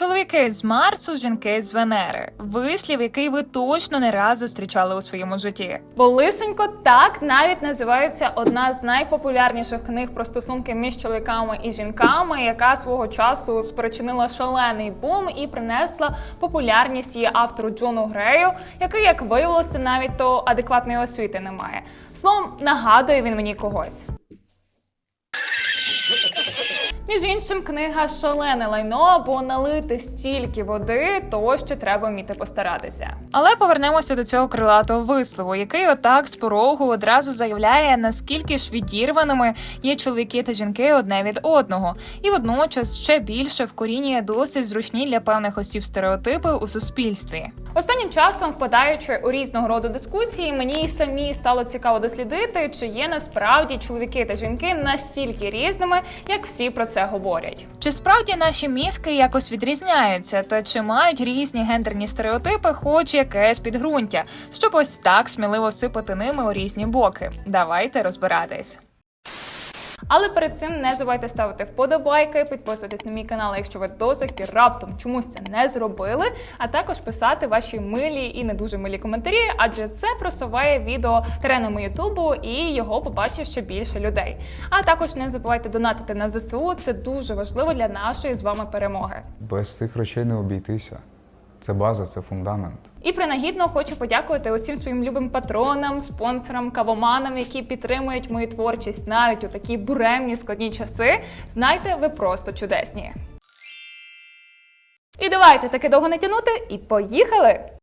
Чоловіки з Марсу, жінки з Венери. Вислів, який ви точно не раз зустрічали у своєму житті. Бо лишенько так навіть називається одна з найпопулярніших книг про стосунки між чоловіками і жінками, яка свого часу спричинила шалений бум і принесла популярність її автору Джону Грею, який, як виявилося, навіть то адекватної освіти не має. Словом, нагадує він мені когось. Між іншим, книга шалене лайно, бо налити стільки води, то що треба вміти постаратися. Але повернемося до цього крилатого вислову, який отак з порогу одразу заявляє, наскільки ж відірваними є чоловіки та жінки одне від одного, і водночас ще більше вкорінює досить зручні для певних осіб стереотипи у суспільстві. Останнім часом, впадаючи у різного роду дискусії, мені самі стало цікаво дослідити, чи є насправді чоловіки та жінки настільки різними, як всі про це говорять. Чи справді наші мізки якось відрізняються, та чи мають різні гендерні стереотипи, хоч якесь підґрунтя, щоб ось так сміливо сипати ними у різні боки? Давайте розбиратись. Але перед цим не забувайте ставити вподобайки, підписуватись на мій канал, якщо ви до сих пір раптом чомусь це не зробили, а також писати ваші милі і не дуже милі коментарі, адже це просуває відео теренами Ютубу і його побачить ще більше людей. А також не забувайте донатити на ЗСУ. Це дуже важливо для нашої з вами перемоги. Без цих речей не обійтися. Це база, це фундамент. І принагідно хочу подякувати усім своїм любим патронам, спонсорам, кавоманам, які підтримують мою творчість навіть у такі буремні складні часи. Знайте, ви просто чудесні. І давайте таки довго не тянути, і поїхали!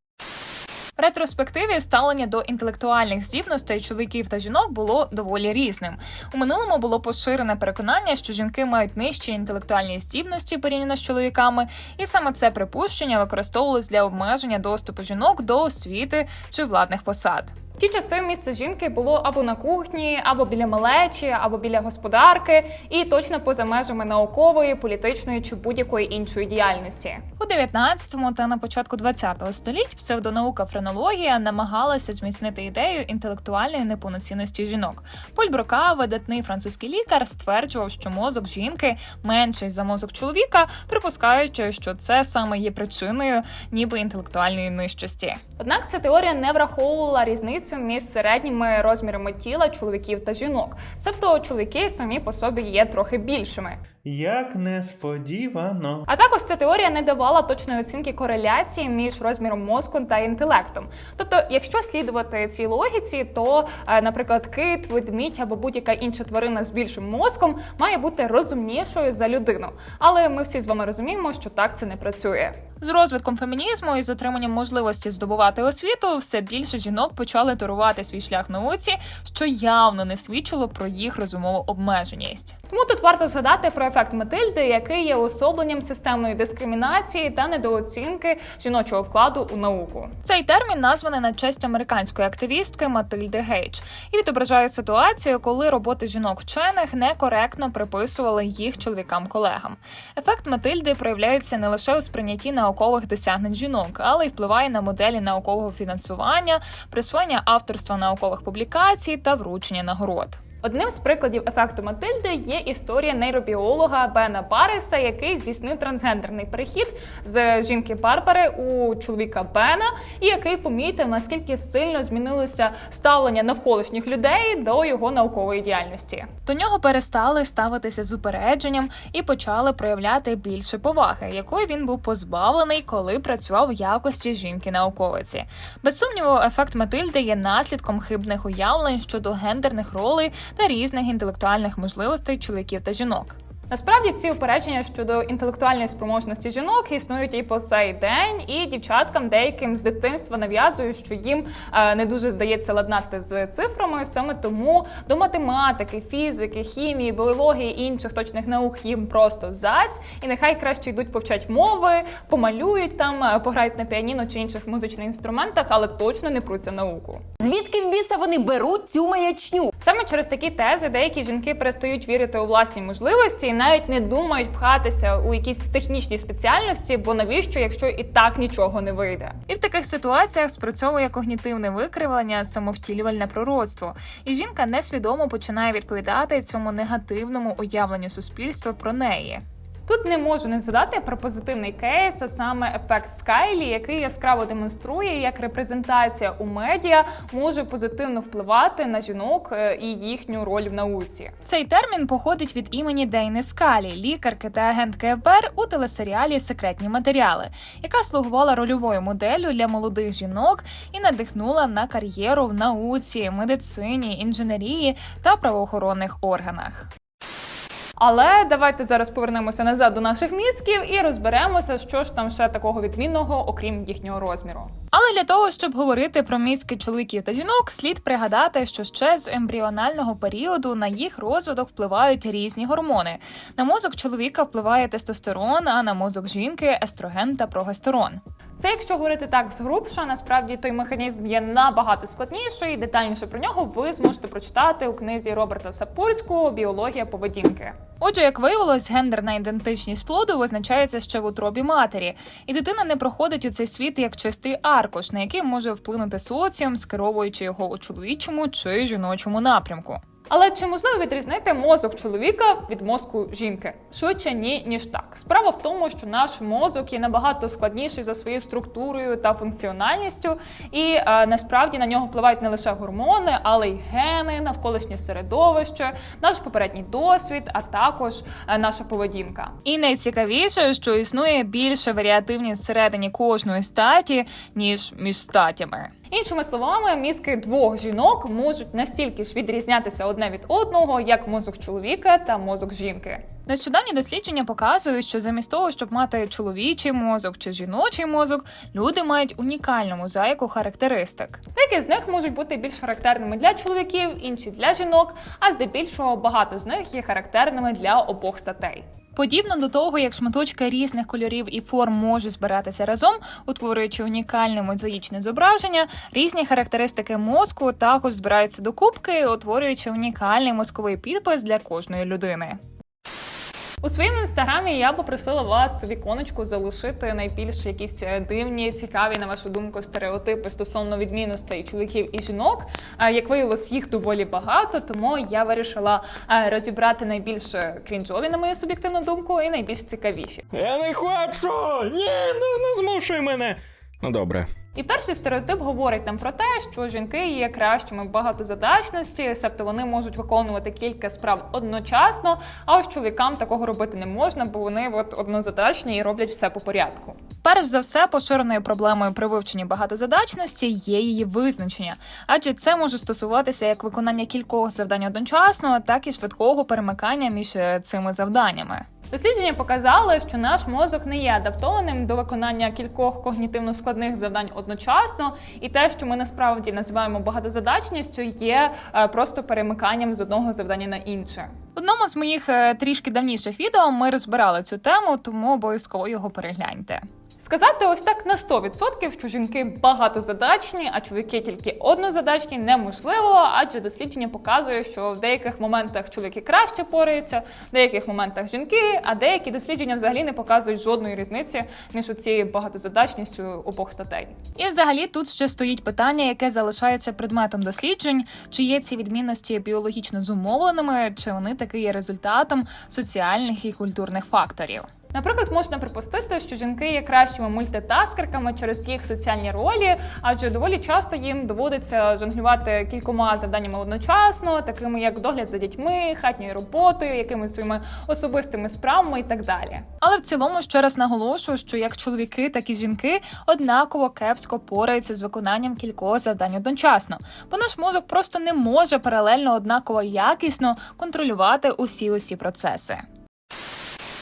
В ретроспективі ставлення до інтелектуальних здібностей чоловіків та жінок було доволі різним. У минулому було поширене переконання, що жінки мають нижчі інтелектуальні здібності порівняно з чоловіками, і саме це припущення використовувалось для обмеження доступу жінок до освіти чи владних посад. В ті часи місце жінки було або на кухні, або біля малечі, або біля господарки, і точно поза межами наукової, політичної чи будь-якої іншої діяльності. У 19-му та на початку 20-го століть псевдонаука френологія намагалася зміцнити ідею інтелектуальної неповноцінності жінок. Поль Брока, видатний французький лікар, стверджував, що мозок жінки менший за мозок чоловіка, припускаючи, що це саме є причиною ніби інтелектуальної нижчості. Однак ця теорія не враховувала різницю між середніми розмірами тіла чоловіків та жінок. Себто чоловіки самі по собі є трохи більшими. Як несподівано. А також ця теорія не давала точної оцінки кореляції між розміром мозку та інтелектом. Тобто, якщо слідувати цій логіці, то, е, наприклад, кит, ведмідь або будь-яка інша тварина з більшим мозком має бути розумнішою за людину. Але ми всі з вами розуміємо, що так це не працює. З розвитком фемінізму і з отриманням можливості здобувати освіту, все більше жінок почали торувати свій шлях науці, що явно не свідчило про їх розумову обмеженість. Тому тут варто згадати про ефект Матильди, який є уособленням системної дискримінації та недооцінки жіночого вкладу у науку. Цей термін названий на честь американської активістки Матильди Гейдж і відображає ситуацію, коли роботи жінок вчених некоректно приписували їх чоловікам-колегам. Ефект Матильди проявляється не лише у сприйнятті наукових досягнень жінок, але й впливає на моделі наукового фінансування, присвоєння авторства наукових публікацій та вручення нагород. Одним з прикладів ефекту Матильди є історія нейробіолога Бена Барреса, який здійснив трансгендерний перехід з жінки Барбари у чоловіка Бена, і який помітив наскільки сильно змінилося ставлення навколишніх людей до його наукової діяльності. До нього перестали ставитися з упередженням і почали проявляти більше поваги, якої він був позбавлений, коли працював в якості жінки-науковиці. Без сумніву, ефект Матильди є наслідком хибних уявлень щодо гендерних ролей та різних інтелектуальних можливостей чоловіків та жінок. Насправді ці упередження щодо інтелектуальної спроможності жінок існують і по сей день, і дівчаткам деяким з дитинства нав'язують, що їм е, не дуже здається ладнати з цифрами. Саме тому до математики, фізики, хімії, біології і інших точних наук їм просто зась, і нехай краще йдуть повчать мови, помалюють там, е, пограють на піаніно чи інших музичних інструментах, але точно не пруться науку. Звідки в біса вони беруть цю маячню? Саме через такі тези деякі жінки перестають вірити у власні можливості навіть не думають пхатися у якісь технічні спеціальності, бо навіщо, якщо і так нічого не вийде. І в таких ситуаціях спрацьовує когнітивне викривлення, самовтілювальне пророцтво, і жінка несвідомо починає відповідати цьому негативному уявленню суспільства про неї. Тут не можу не згадати про позитивний кейс, а саме ефект Скайлі, який яскраво демонструє, як репрезентація у медіа може позитивно впливати на жінок е, і їхню роль в науці. Цей термін походить від імені Дейни Скалі, лікарки та агентки ФБР у телесеріалі Секретні матеріали, яка слугувала рольовою моделлю для молодих жінок і надихнула на кар'єру в науці, медицині, інженерії та правоохоронних органах. Але давайте зараз повернемося назад до наших мізків і розберемося, що ж там ще такого відмінного, окрім їхнього розміру. Але для того, щоб говорити про мізки чоловіків та жінок, слід пригадати, що ще з ембріонального періоду на їх розвиток впливають різні гормони. На мозок чоловіка впливає тестостерон, а на мозок жінки естроген та прогестерон. Це якщо говорити так згрубше, насправді той механізм є набагато складніший. Детальніше про нього ви зможете прочитати у книзі Роберта Сапольського Біологія поведінки. Отже, як виявилось, гендерна ідентичність плоду визначається ще в утробі матері, і дитина не проходить у цей світ як чистий аркуш, на який може вплинути соціум, скеровуючи його у чоловічому чи жіночому напрямку. Але чи можливо відрізнити мозок чоловіка від мозку жінки? Швидше ні, ніж так. Справа в тому, що наш мозок є набагато складніший за своєю структурою та функціональністю, і е, насправді на нього впливають не лише гормони, але й гени, навколишнє середовище, наш попередній досвід, а також е, наша поведінка. І найцікавіше, що існує більше варіативність всередині кожної статі ніж між статями. Іншими словами, мізки двох жінок можуть настільки ж відрізнятися одне від одного, як мозок чоловіка та мозок жінки. Нещодавні дослідження показують, що замість того, щоб мати чоловічий мозок чи жіночий мозок, люди мають унікальну мозаїку характеристик. Деякі з них можуть бути більш характерними для чоловіків, інші для жінок, а здебільшого багато з них є характерними для обох статей. Подібно до того, як шматочки різних кольорів і форм можуть збиратися разом, утворюючи унікальне мозаїчне зображення, різні характеристики мозку також збираються докупки, утворюючи унікальний мозковий підпис для кожної людини. У своєму інстаграмі я попросила вас в залишити найбільш якісь е, дивні, цікаві, на вашу думку, стереотипи стосовно відмінностей чоловіків і жінок. Як виявилось, їх доволі багато, тому я вирішила е, розібрати найбільш е, крінжові, на мою суб'єктивну думку, і найбільш цікавіші. Я не хочу! Ні, ну не змушуй мене. Ну добре. І перший стереотип говорить нам про те, що жінки є кращими в багатозадачності, себто вони можуть виконувати кілька справ одночасно. А ось чоловікам такого робити не можна, бо вони от однозадачні і роблять все по порядку. Перш за все, поширеною проблемою при вивченні багатозадачності є її визначення, адже це може стосуватися як виконання кількох завдань одночасно, так і швидкого перемикання між е, цими завданнями. Дослідження показали, що наш мозок не є адаптованим до виконання кількох когнітивно складних завдань одночасно, і те, що ми насправді називаємо багатозадачністю, є е, просто перемиканням з одного завдання на інше. В одному з моїх е, трішки давніших відео ми розбирали цю тему, тому обов'язково його перегляньте. Сказати ось так на 100%, що жінки багатозадачні, а чоловіки тільки однозадачні, неможливо, адже дослідження показує, що в деяких моментах чоловіки краще пораються, в деяких моментах жінки, а деякі дослідження взагалі не показують жодної різниці між цією багатозадачністю обох статей. І взагалі тут ще стоїть питання, яке залишається предметом досліджень, чи є ці відмінності біологічно зумовленими, чи вони таки є результатом соціальних і культурних факторів. Наприклад, можна припустити, що жінки є кращими мультитаскерками через їх соціальні ролі, адже доволі часто їм доводиться жонглювати кількома завданнями одночасно, такими як догляд за дітьми, хатньою роботою, якимись своїми особистими справами і так далі. Але в цілому ще раз наголошую, що як чоловіки, так і жінки однаково кепсько пораються з виконанням кількох завдань одночасно, бо наш мозок просто не може паралельно однаково якісно контролювати усі усі процеси.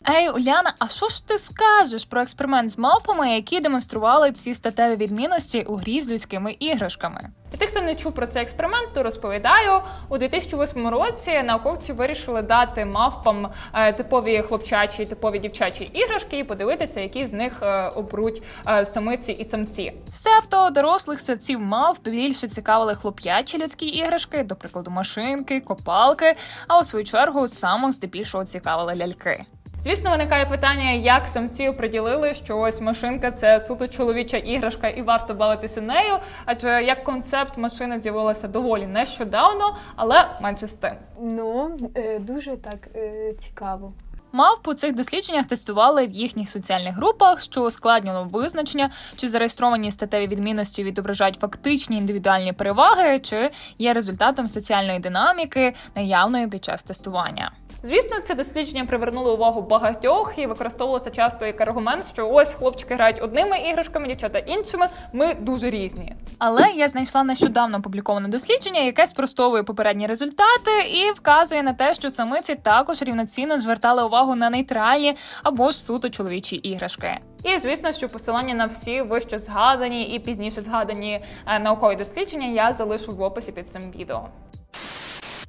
Ей, Уляна, а що ж ти скажеш про експеримент з мавпами, які демонстрували ці статеві відмінності у грі з людськими іграшками? І тих, хто не чув про цей експеримент, то розповідаю у 2008 році. Науковці вирішили дати мавпам е, типові хлопчачі, типові дівчачі іграшки і подивитися, які з них е, обруть е, самиці і самці. Себто дорослих савців мавп більше цікавили хлоп'ячі людські іграшки, до прикладу, машинки, копалки. А у свою чергу самих здебільшого цікавили ляльки. Звісно, виникає питання, як самці оприділили, що ось машинка це суто чоловіча іграшка, і варто бавитися нею. Адже як концепт машина з'явилася доволі нещодавно, але менше з тим. Ну, е, дуже так е, цікаво. Мавп у цих дослідженнях тестували в їхніх соціальних групах, що ускладнювало визначення, чи зареєстровані статеві відмінності відображають фактичні індивідуальні переваги, чи є результатом соціальної динаміки, наявної під час тестування. Звісно, це дослідження привернуло увагу багатьох і використовувалося часто як аргумент, що ось хлопчики грають одними іграшками, дівчата іншими. Ми дуже різні. Але я знайшла нещодавно опубліковане дослідження, яке спростовує попередні результати і вказує на те, що самиці також рівноцінно звертали увагу на нейтральні або ж суто чоловічі іграшки. І звісно, що посилання на всі вище згадані і пізніше згадані е, наукові дослідження я залишу в описі під цим відео.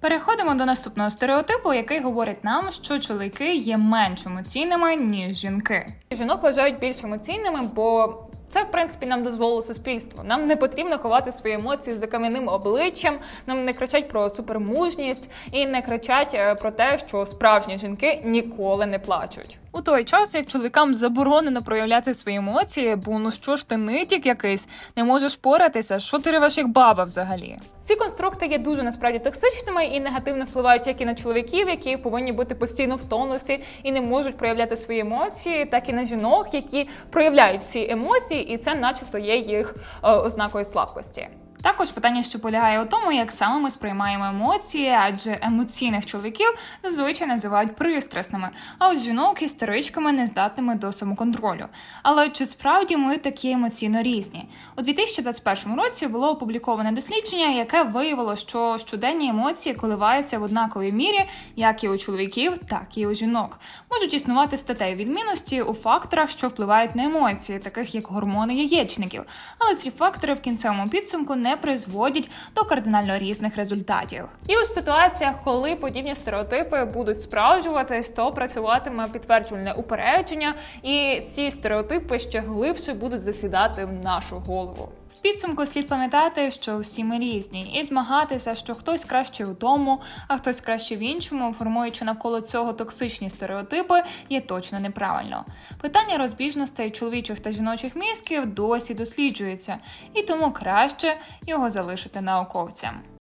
Переходимо до наступного стереотипу, який говорить нам, що чоловіки є менш емоційними ніж жінки. Жінок вважають більш емоційними, бо це в принципі нам дозволило суспільство. Нам не потрібно ховати свої емоції за кам'яним обличчям. Нам не кричать про супермужність і не кричать е, про те, що справжні жінки ніколи не плачуть. У той час, як чоловікам заборонено проявляти свої емоції, бо ну що ж ти нитік якийсь, не можеш поратися, що ти ревеш як баба взагалі. Ці конструкти є дуже насправді токсичними і негативно впливають як і на чоловіків, які повинні бути постійно в тонусі і не можуть проявляти свої емоції, так і на жінок, які проявляють ці емоції, і це, начебто, є їх е, ознакою слабкості. Також питання, що полягає у тому, як саме ми сприймаємо емоції, адже емоційних чоловіків зазвичай називають пристрасними, а от жінок істеричками нездатними до самоконтролю. Але чи справді ми такі емоційно різні? У 2021 році було опубліковане дослідження, яке виявило, що щоденні емоції коливаються в однаковій мірі, як і у чоловіків, так і у жінок. Можуть існувати статеві відмінності у факторах, що впливають на емоції, таких як гормони яєчників. Але ці фактори в кінцевому підсумку не призводять до кардинально різних результатів. І у ситуаціях, коли подібні стереотипи будуть справджуватись, то працюватиме підтверджувальне упередження, і ці стереотипи ще глибше будуть засідати в нашу голову. Підсумку слід пам'ятати, що всі ми різні, і змагатися, що хтось краще у тому, а хтось краще в іншому, формуючи навколо цього токсичні стереотипи, є точно неправильно. Питання розбіжностей чоловічих та жіночих мізків досі досліджується, і тому краще його залишити науковцям.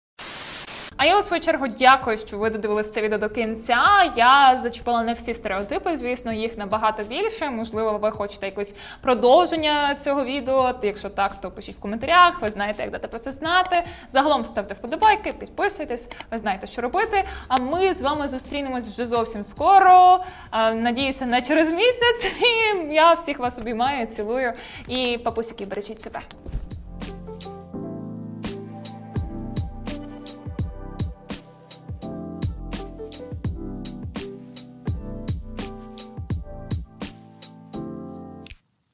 А я у свою чергу дякую, що ви додивилися це відео до кінця. Я зачепила не всі стереотипи, звісно, їх набагато більше. Можливо, ви хочете якось продовження цього відео. Якщо так, то пишіть в коментарях. Ви знаєте, як дати про це знати. Загалом ставте вподобайки, підписуйтесь, ви знаєте, що робити. А ми з вами зустрінемось вже зовсім скоро. Надіюся, не через місяць. І я всіх вас обіймаю, цілую. І папусики, бережіть себе.